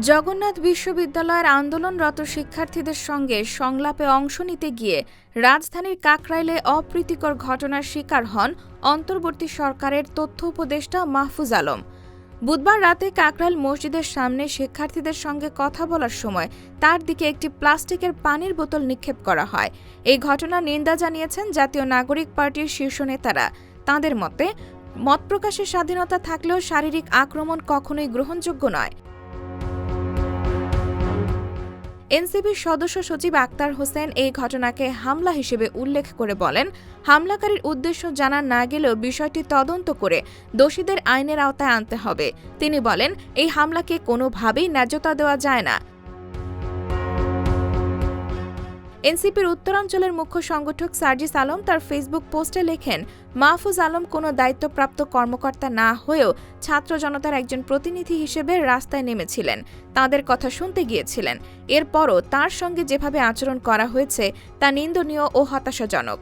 জগন্নাথ বিশ্ববিদ্যালয়ের আন্দোলনরত শিক্ষার্থীদের সঙ্গে সংলাপে অংশ নিতে গিয়ে রাজধানীর কাকরাইলে অপ্রীতিকর ঘটনার শিকার হন অন্তর্বর্তী সরকারের তথ্য উপদেষ্টা মাহফুজ আলম। বুধবার রাতে কাকরাইল মসজিদের সামনে শিক্ষার্থীদের সঙ্গে কথা বলার সময় তার দিকে একটি প্লাস্টিকের পানির বোতল নিক্ষেপ করা হয়। এই ঘটনার নিন্দা জানিয়েছেন জাতীয় নাগরিক পার্টির শীর্ষ নেতারা। তাঁদের মতে, মত প্রকাশের স্বাধীনতা থাকলেও শারীরিক আক্রমণ কখনোই গ্রহণযোগ্য নয়। এনসিপির সদস্য সচিব আক্তার হোসেন এই ঘটনাকে হামলা হিসেবে উল্লেখ করে বলেন, হামলাকারীর উদ্দেশ্য জানা না গেলেও বিষয়টি তদন্ত করে দোষীদের আইনের আওতায় আনতে হবে। তিনি বলেন, এই হামলাকে কোনোভাবেই ন্যায্যতা দেওয়া যায় না। এনসিপির উত্তরাঞ্চলের মুখ্য সংগঠক সার্জিস আলম তার ফেসবুক পোস্টে লেখেন, মাহফুজ আলম কোনো দায়িত্বপ্রাপ্ত কর্মকর্তা না হয়েও ছাত্র জনতার একজন প্রতিনিধি হিসেবে রাস্তায় নেমেছিলেন। তাদের কথা শুনতে গিয়েছিলেন। এরপরও তার সঙ্গে যেভাবে আচরণ করা হয়েছে তা নিন্দনীয় ও হতাশাজনক।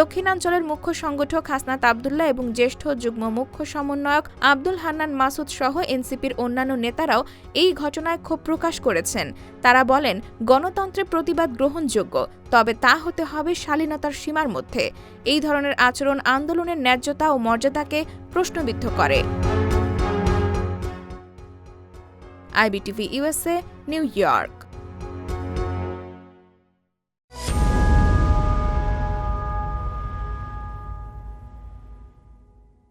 দক্ষিণাঞ্চলের মুখ্য সংগঠক হাসনাত আবদুল্লাহ এবং জ্যেষ্ঠ যুগ্ম মুখ্য সমন্বয়ক আব্দুল হান্নান মাসুদ সহ এনসিপির অন্যান্য নেতারাও এই ঘটনায় ক্ষোভ প্রকাশ করেছেন। তারা বলেন গণতন্ত্রের প্রতিবাদ গ্রহণযোগ্য, তবে তা হতে হবে শালীনতার সীমার মধ্যে। এই ধরনের আচরণ আন্দোলনের ন্যায্যতা ও মর্যাদাকে প্রশ্নবিদ্ধ করে। IBTV USA New York.